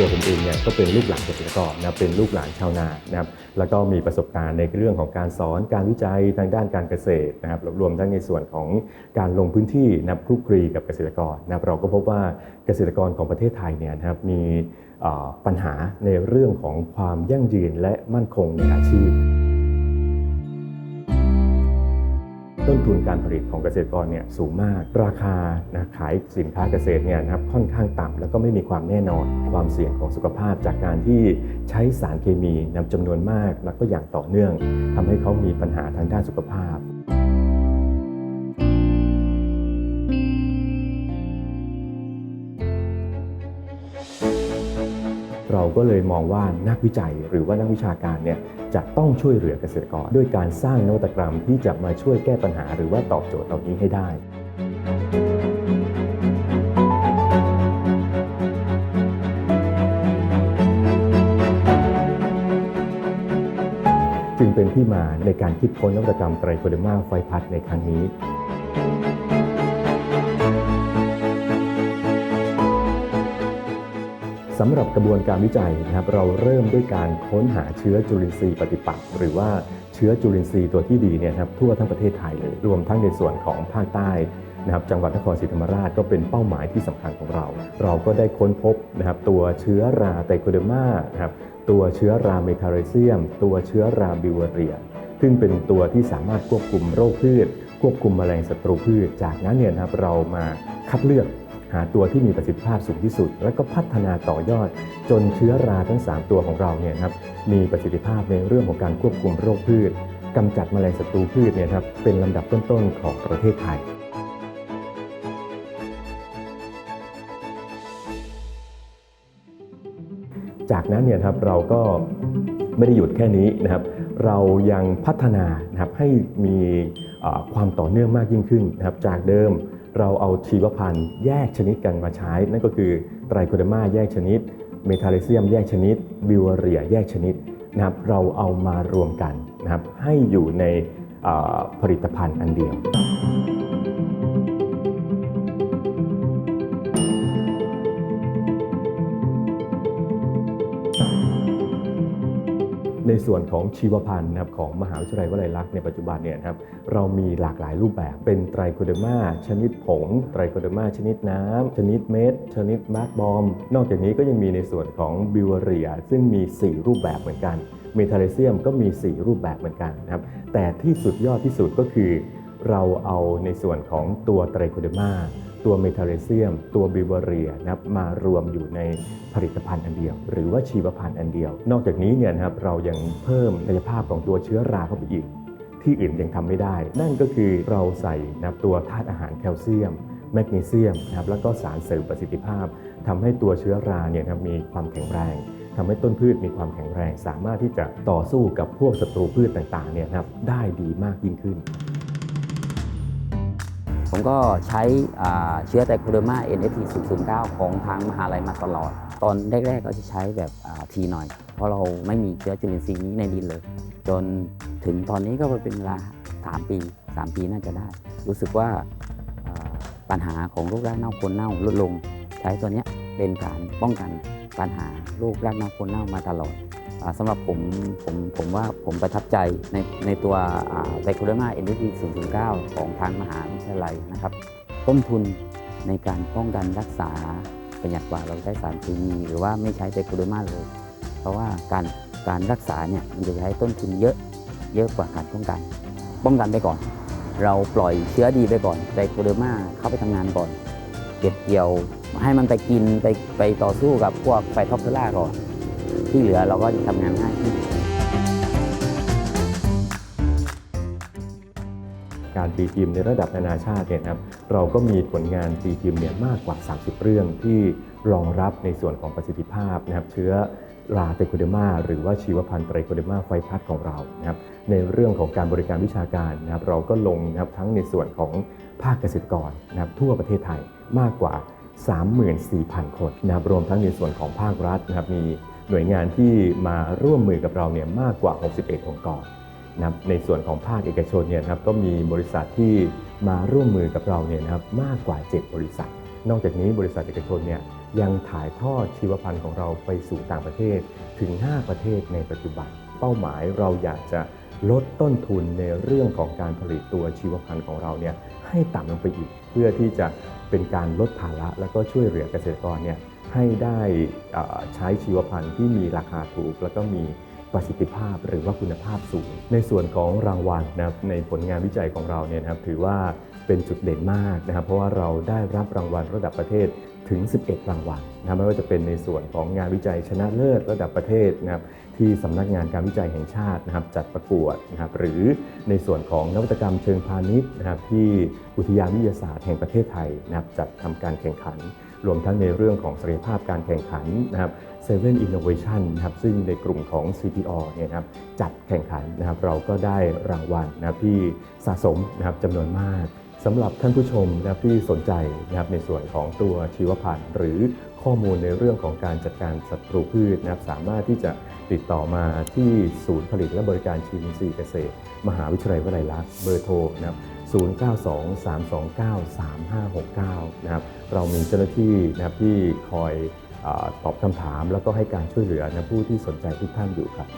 ัวผมเองเนี่ยก็เป็นลูกหลานเกษตรกรนะครับเป็นลูกหลานชาวนานะครับแล้วก็มีประสบการณ์ในเรื่องของการสอนการวิจัยทางด้านการเกษตรนะครับรวมทั้งในส่วนของการลงพื้นที่นะครับคลุกคลีกับเกษตรกรนะครับเราก็พบว่าเกษตรกรของประเทศไทยเนี่ยนะครับมีปัญหาในเรื่องของความยั่งยืนและมั่นคงในอาชีพ ต้นทุนการผลิตของเกษตรกรเนี่ยสูงมาก ราคานะขายสินค้าเกษตรเนี่ยนะครับค่อนข้างต่ำแล้วก็ไม่มีความแน่นอน ความเสี่ยงของสุขภาพจากการที่ใช้สารเคมีนำจำนวนมาก แล้วก็อย่างต่อเนื่องทำให้เขามีปัญหาทางด้านสุขภาพ เราก็เลยมองว่านักวิจัยหรือว่านักวิชาการเนี่ยจะต้องช่วยเหลือเกษตรกร ด้วยการสร้างนวัตกรรมที่จะมาช่วยแก้ปัญหา หรือว่าตอบโจทย์เหล่านี้ให้ได้จึงเป็นที่มาในการคิดค้นนวัตกรรมไตรโคเดมาไฟพัดในครั้งนี้ สำหรับกระบวนการวิจัยนะครับเราเริ่มด้วยการค้นหาเชื้อจุลินทรีย์ปฏิปักษ์หรือว่าเชื้อจุลินทรีย์ตัวที่ดีเนี่ยครับทั่วทั้งประเทศไทยเลยรวมทั้งในส่วนของภาคใต้นะครับจังหวัดนครศรีธรรมราชก็เป็นเป้าหมายที่สำคัญของเรา เราก็ได้ค้นพบนะครับตัวเชื้อราไตโคเดมานะครับตัวเชื้อราเมทาเรเซียม ตัวเชื้อราบิวเรีย ซึ่งเป็นตัวที่สามารถควบคุมโรคพืช ควบคุมแมลงศัตรูพืช จากนั้นเนี่ยนะครับเรามาคัดเลือก หาตัวที่มีประสิทธิภาพสูงที่สุด แล้วก็พัฒนาต่อยอด จนเชื้อราทั้ง 3 ตัวของเราเนี่ยนะครับมีประสิทธิภาพในเรื่องของการควบคุมโรคพืชกำจัดแมลงศัตรูพืชเนี่ยครับเป็นลำดับต้นๆของประเทศไทยจากนั้นเนี่ยครับเราก็ไม่ได้หยุดแค่นี้นะครับ เรายังพัฒนานะครับให้มีความต่อเนื่องมากยิ่งขึ้นนะครับจากเดิม เราเอาชีวพันธุ์แยกชนิดกันมาใช้ นั่นก็คือไตรโคเดมาแยกชนิด เมทาเลเซียมแยกชนิด บิวเรียแยกชนิดนะครับเราเอามารวมกันนะครับให้อยู่ในผลิตภัณฑ์อันเดียว ในส่วนของชีวพันธุ์นะครับของมหาวิทยาลัยวลัยลักษณ์ในปัจจุบันเนี่ยนะครับเรามีหลากหลายรูปแบบเป็นไตรโคเดอร์มาชนิดผง ไตรโคเดอร์มาชนิดน้ำชนิดเม็ดชนิดมาร์กบอม นอกจากนี้ก็ยังมีในส่วนของบิวเรีย ซึ่งมี 4 รูปแบบเหมือนกันเมทาเลเซียมก็มี 4 รูปแบบเหมือนกันนะครับแต่ที่สุดยอดที่สุดก็คือ เราเอาในส่วนของตัวไตรโคเดอร์มา ตัวเมทาเลเซียม ตัวบิวเรียนะครับมารวมอยู่ในผลิตภัณฑ์อันเดียว หรือว่าชีวพันธุ์อันเดียว นอกจากนี้เนี่ยนะครับเรายังเพิ่มกยภาพของตัวเชื้อราเข้าไปอีก ที่อื่นยังทำไม่ได้ นั่นก็คือเราใส่นับตัวธาตุอาหารแคลเซียมแมกนีเซียมนะครับแล้วก็สารเสริมประสิทธิภาพทำให้ตัวเชื้อราเนี่ยนะครับมีความแข็งแรงทำให้ต้นพืชมีความแข็งแรง สามารถที่จะต่อสู้กับพวกศัตรูพืชต่างๆเนี่ยนะครับได้ดีมากยิ่งขึ้น ผมก็ใช้เชื้อไตโคเดอร์มา NFT 009 ของทางมหาลัยมาตลอด ตอนแรกๆก็จะใช้แบบทีหน่อย เพราะเราไม่มีเชื้อจุลินทรีย์นี้ในดินเลย จนถึงตอนนี้ก็เป็นเวลา 3 ปี 3 ปีน่าจะได้ รู้สึกว่าปัญหาของโรครากเน่าคนเน่าลดลง ใช้ตัวเนี้ยเป็นการป้องกันปัญหาโรครากเน่าคนเน่ามาตลอด สำหรับผมผมผมว่าผมประทับใจในในตัวไตโคเดอร์มา NFT 009 ของทางมหาวิทยาลัยนะครับ ต้นทุนในการป้องกันรักษาประหยัดกว่าเราใช้สารเคมีหรือว่าไม่ใช้ไตโคเดอร์มาเลย เพราะว่าการการรักษาเนี่ยมันจะใช้ต้นทุนเยอะเยอะกว่าการป้องกัน ป้องกันไปก่อน เราปล่อยเชื้อดีไปก่อนไตโคเดอร์มาเข้าไปทำงานก่อน เก็บเกี่ยวให้มันไปกินไปไปต่อสู้กับพวกไฟท็อปเทอร่าก่อน ที่เหลือเราก็จะทำงานง่ายขึ้น การตีพิมพ์ในระดับนานาชาติเนี่ยนะครับเราก็มีผลงานตีพิมพ์เนี่ยมากกว่า 30 เรื่องที่รองรับในส่วนของประสิทธิภาพนะครับเชื้อราไตโคเดมาหรือว่าชีวพันธุ์ไตรโคเดมาไฟพัดของเรานะครับในเรื่องของการบริการวิชาการนะครับเราก็ลงนะครับทั้งในส่วนของภาคเกษตรกรนะครับทั่วประเทศไทยมากกว่า 34,000 คนนะครับรวมทั้งในส่วนของภาครัฐนะครับมี หน่วยงานที่มาร่วมมือกับเราเนี่ยมากกว่า 61 องค์กรนะครับในส่วนของภาคเอกชนเนี่ยนะครับก็มีบริษัทที่มาร่วมมือกับเราเนี่ยนะครับมากกว่า 7 บริษัท นอกจากนี้บริษัทเอกชนเนี่ยยังถ่ายทอดชีวพันธุ์ของเราไปสู่ต่างประเทศถึง 5 ประเทศในปัจจุบัน เป้าหมายเราอยากจะลดต้นทุนในเรื่องของการผลิตตัวชีวพันธุ์ของเราเนี่ยให้ต่ำลงไปอีก เพื่อที่จะเป็นการลดภาระ แล้วก็ช่วยเหลือเกษตรกรเนี่ย ให้ได้ใช้ชีวพันธุ์ที่มีราคาถูก แล้วก็มีประสิทธิภาพหรือว่าคุณภาพสูง ในส่วนของรางวัลนะครับในผลงานวิจัยของเราเนี่ยนะครับถือว่าเป็นจุดเด่นมากนะครับ เพราะว่าเราได้รับรางวัลระดับประเทศถึง 11 รางวัลนะครับไม่ว่าจะเป็นในส่วนของงานวิจัยชนะเลิศระดับประเทศนะครับที่สำนักงานการวิจัยแห่งชาตินะครับจัดประกวดนะครับหรือในส่วนของนวัตกรรมเชิงพาณิชย์นะครับที่อุทยานวิทยาศาสตร์แห่งประเทศไทยนะครับจัดทำการแข่งขัน รวมทั้งในเรื่องของศักยภาพการแข่งขันนะครับเซเว่นอินโนเวชันนะครับซึ่งในกลุ่มของ CPO เนี่ยนะครับจัดแข่งขันนะครับเราก็ได้รางวัลนะครับที่สะสมนะครับจำนวนมากสำหรับท่านผู้ชมนะครับที่สนใจนะครับในส่วนของตัวชีวพันธุ์หรือข้อมูลในเรื่องของการจัดการศัตรูพืชนะครับสามารถที่จะติดต่อมาที่ศูนย์ผลิตและบริการชีวินทรีย์เกษตร มหาวิทยาลัยวลัยลักษณ์เบอร์โทรนะครับ 0923293569 นะครับเรามีเจ้าหน้าที่นะครับที่คอยอตอบคำถามแล้วก็ให้การช่วยเหลือนะผู้ที่สนใจทุกท่านอยู่ครับ